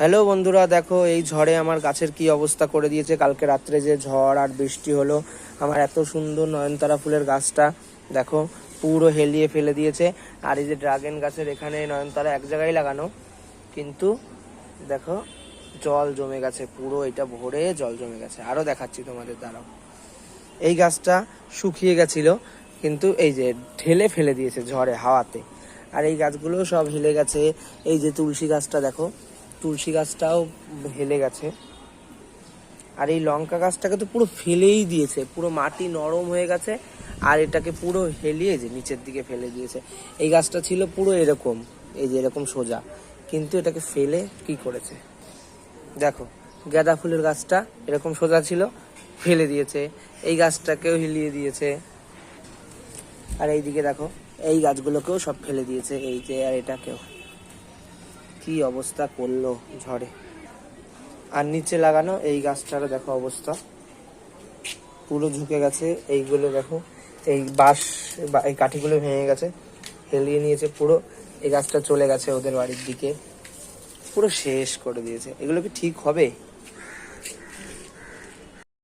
Hello বন্ধুরা, দেখো এই ঝড়ে আমার গাছের কি অবস্থা করে দিয়েছে। কালকে রাত্রে যে ঝড় আর বৃষ্টি হলো, আমার এত সুন্দর নয়নতারা ফুলের গাছটা, দেখো, পুরো হেলিয়ে ফেলে দিয়েছে। আর এই যে ড্রাগন গাছের এখানে নয়নতারা এক জায়গায় লাগানো, কিন্তু দেখো, জল জমে গেছে পুরো, এটা ভরে জল জমে গেছে। আরও দেখাচ্ছি তোমাদের দ্বারাও এই গাছটা শুকিয়ে গেছিল, কিন্তু এই যে ঢেলে ফেলে দিয়েছে ঝড়ে হাওয়াতে। আর এই গাছগুলো সব হেলে গেছে। এই যে তুলসী গাছটা, দেখো তুলসী গাছটাও হেলে গেছে। আর এই লঙ্কা গাছটাকে তো পুরো ফেলেই দিয়েছে, পুরো মাটি নরম হয়ে গেছে, আর এটাকে পুরো হেলিয়ে যে নিচের দিকে ফেলে দিয়েছে। এই গাছটা ছিল পুরো এরকম, এই যে এরকম সোজা, কিন্তু এটাকে ফেলে কি করেছে? দেখো, গাঁদা ফুলের গাছটা এরকম সোজা ছিল, ফেলে দিয়েছে, এই গাছটাকেও হিলিয়ে দিয়েছে। আর এইদিকে দেখো, এই গাছগুলোকেও সব ফেলে দিয়েছে, এই যে আর এটাকেও। কি অবস্থা করল ঝড়ে? আর নিচে লাগানো এই গাছটারও দেখো অবস্থা। পুরো ঝুঁকে গেছে। এইগুলো দেখো, এই বাঁশ বা এই কাঠিগুলো ভেঙে গেছে হেলিয়ে নিয়েছে পুরো। এই গাছটা চলে গেছে ওদের বাড়ির দিকে। পুরো শেষ করে দিয়েছে। এগুলো কি ঠিক হবে?